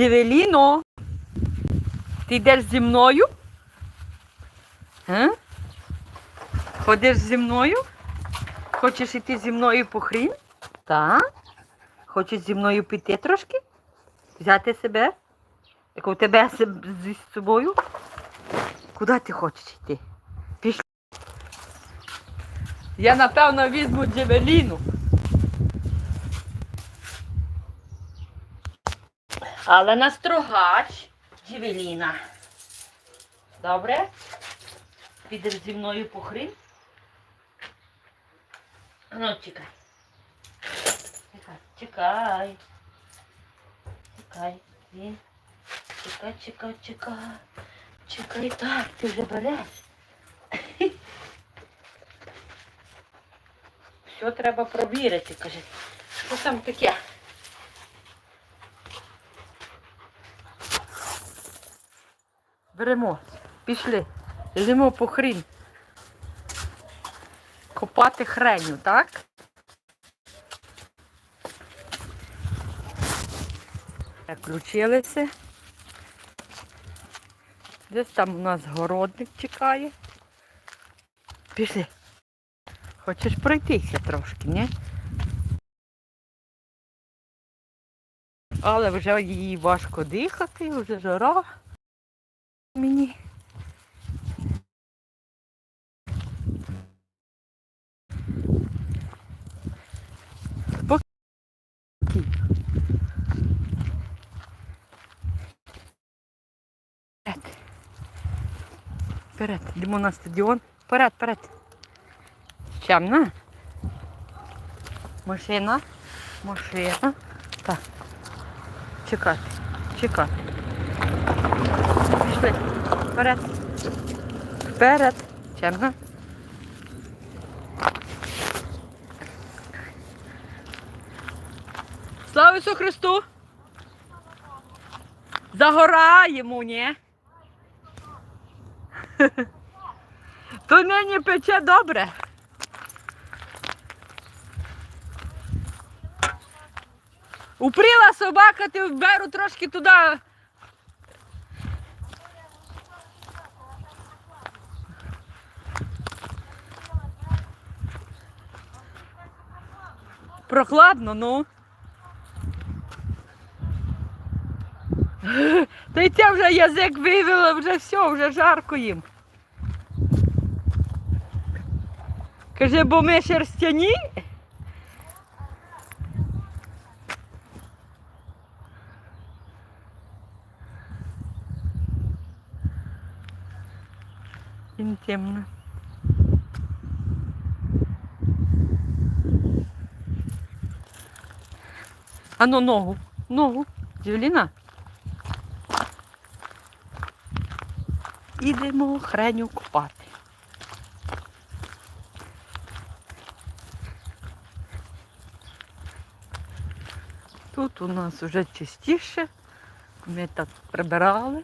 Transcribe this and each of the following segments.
Джевеліно, ти йдеш зі мною? Га? Ходиш зі мною? Хочеш йти зі мною по хрін? Так? Хочеш зі мною піти трошки? Взяти себе? Як у тебе зі собою? Куди ти хочеш йти? Пішли. Я напевно візьму Джевеліну. Але на строгач Джевеліна. Добре? Підеш зі мною по хрін? Ну, чекай. Чекай, чекай. Чекай. Чекай, чекай, чекай. Чекай, так, ти вже береш. Все треба провірити, каже. Що там таке? Беремо, пішли. Йдемо по хрін. Копати хреню, так? Включилися. Десь там у нас городник чекає. Пішли. Хочеш пройтися трошки, ні? Але вже їй важко дихати, вже жара мені. Спокій. Вперед. Вперед. Йдемо на стадіон. Вперед, вперед. Чемна. Машина. Машина. Так. Чекати. Чекати. Пішли. Вперед. Вперед. Чемно. Слава Ісусу Христу! Загораємо, ні? То нині пече добре. Упріла собака, ти беру трошки туди. Прохладно, ну. Та й це вже язик вивела, вже все, вже жарко їм. Каже, бо ми шерстяні. Інтимно. А ну ногу, ногу, Джевеліна. Ідемо хреню купати. Тут у нас вже чистіше. Ми так прибирали.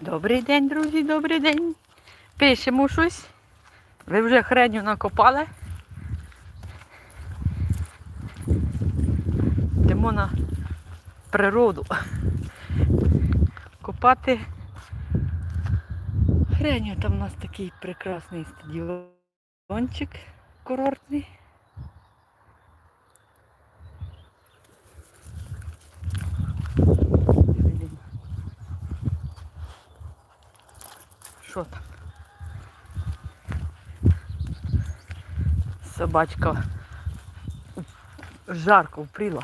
Добрий день, друзі, добрий день. Пишемо щось. Ви вже хреню накопали. Йдемо на природу. Копати. Хреню там у нас такий прекрасний стадіончик курортний. Що? Собачка жарко впріла.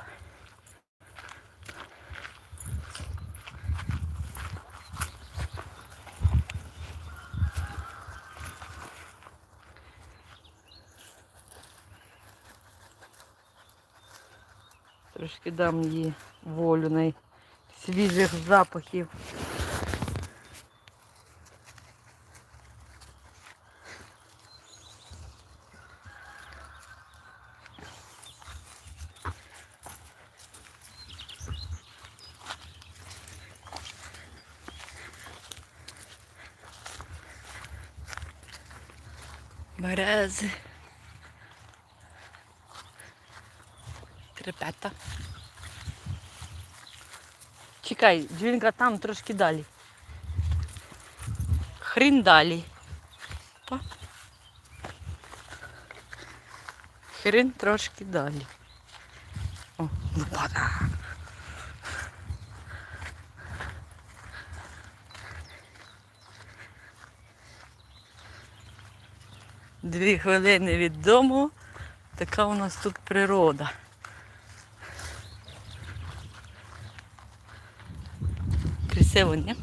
Трошки дам їй волю на свіжих запахів. Берези. Трепета. Чекай, дзвінка там трошки далі. Хрін далі. Па. Хрін трошки далі. О, лопата. Дві хвилини від дому. Така у нас тут природа. Красиво, ні?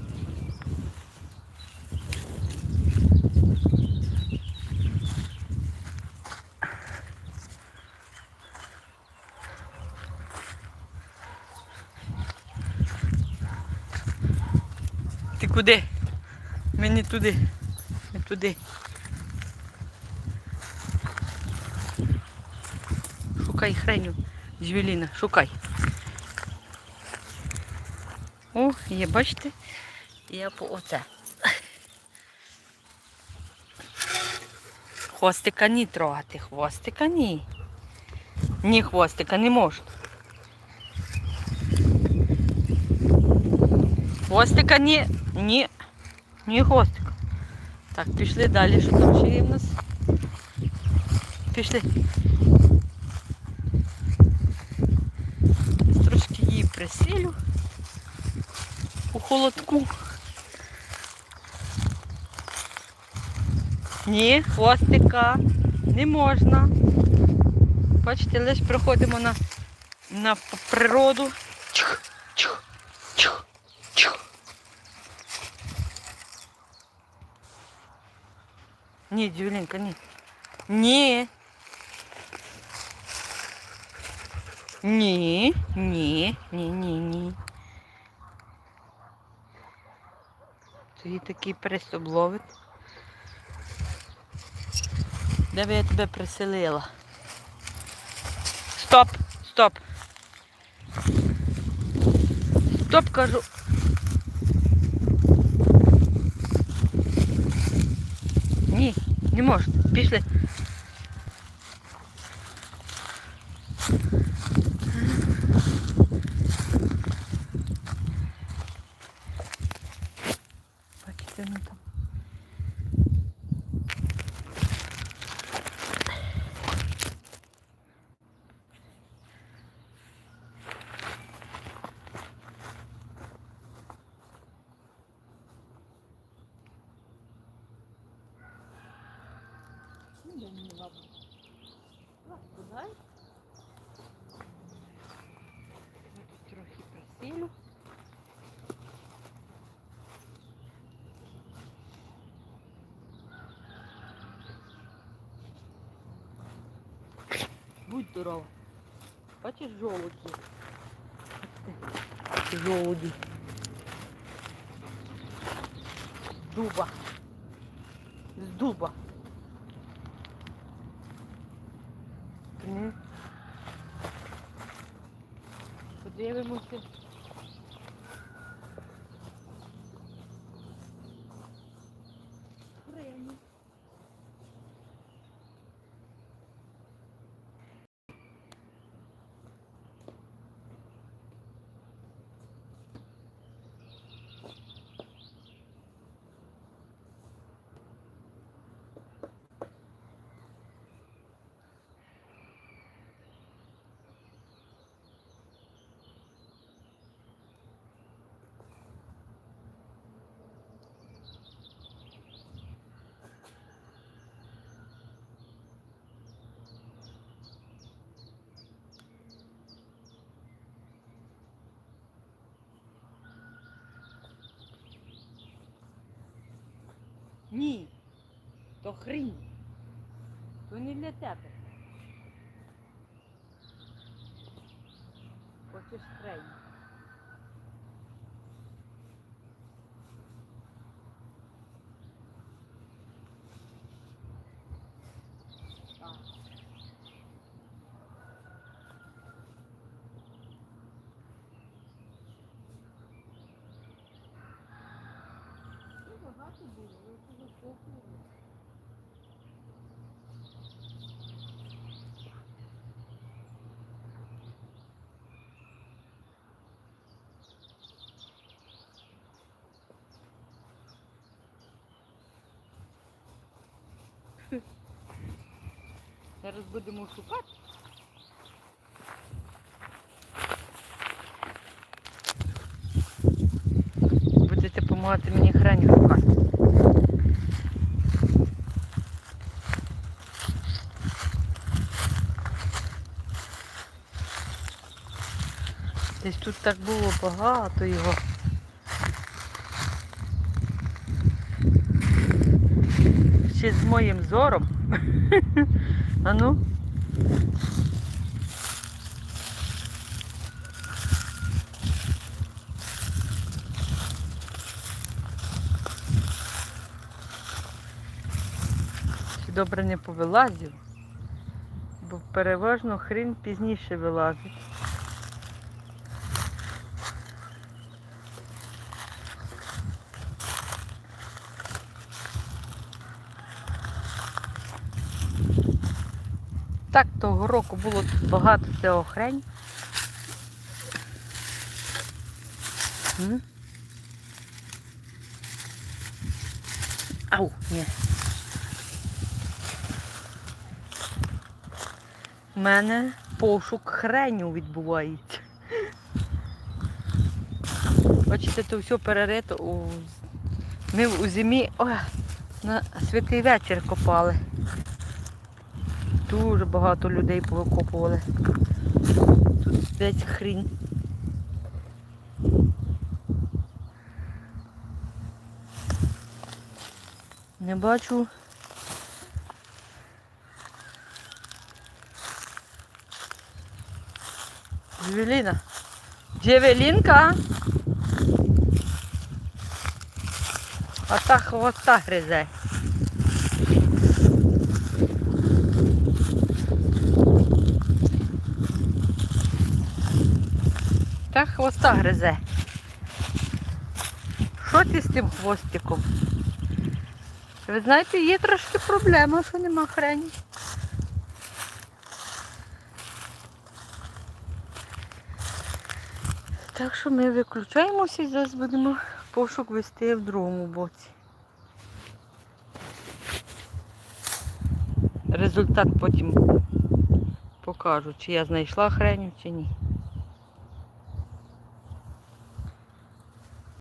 Ти куди? Мені туди. Не туди. Шукай хреню. Джвеліна, шукай. О, є, бачите? Я по оце. Хвостика ні трогати, хвостика ні. Ні, хвостика не можна. Хвостика ні. Ні. Ні хвостика. Так, пішли далі, що там ще є в нас. Пішли. Присилю у холодку. Ні, хвостика не можна. Бачите, лише приходимо на, на природу. Чух, чух, чух, чух. Ні, Дюлінка, ні. Ні. Ні, ні, ні, ні, ні. Тобі такий приступ ловить. Де би я тебе приселила? Стоп, стоп. Стоп, кажу. Ні, не можна. Пішли. Ну там. Трохи просилю. Здорова. Бачиш жолуді? Жолуді. З дуба. З дуба. Подивимося. Ні. То хрінь. То не для тебе. Хочеш хрень. Так. Ну, багато було, я вже захоплюю. Зараз будемо шукати. Будете допомагати мені хрень шукати. Десь тут так було багато його. Ще з моїм зором. А ну. Добре не повилазив, бо переважно хрін пізніше вилазить. Так того року було тут багато цього хрень. Ау, ні. У мене пошук хреню відбувається. Бачите, то все перерито. У... Ми у зимі о, на святий вечір копали. Дуже багато людей повикопували. Тут весь хрінь. Не бачу. Джевеліна. Джевелінка. А та хвоста гризе. Та хвоста гризе. Що ти з тим хвостиком? Ви знаєте, є трошки проблема, що нема хрені. Так що ми виключаємося і зараз будемо пошук вести в другому боці. Результат потім покажу, чи я знайшла хреню, чи ні.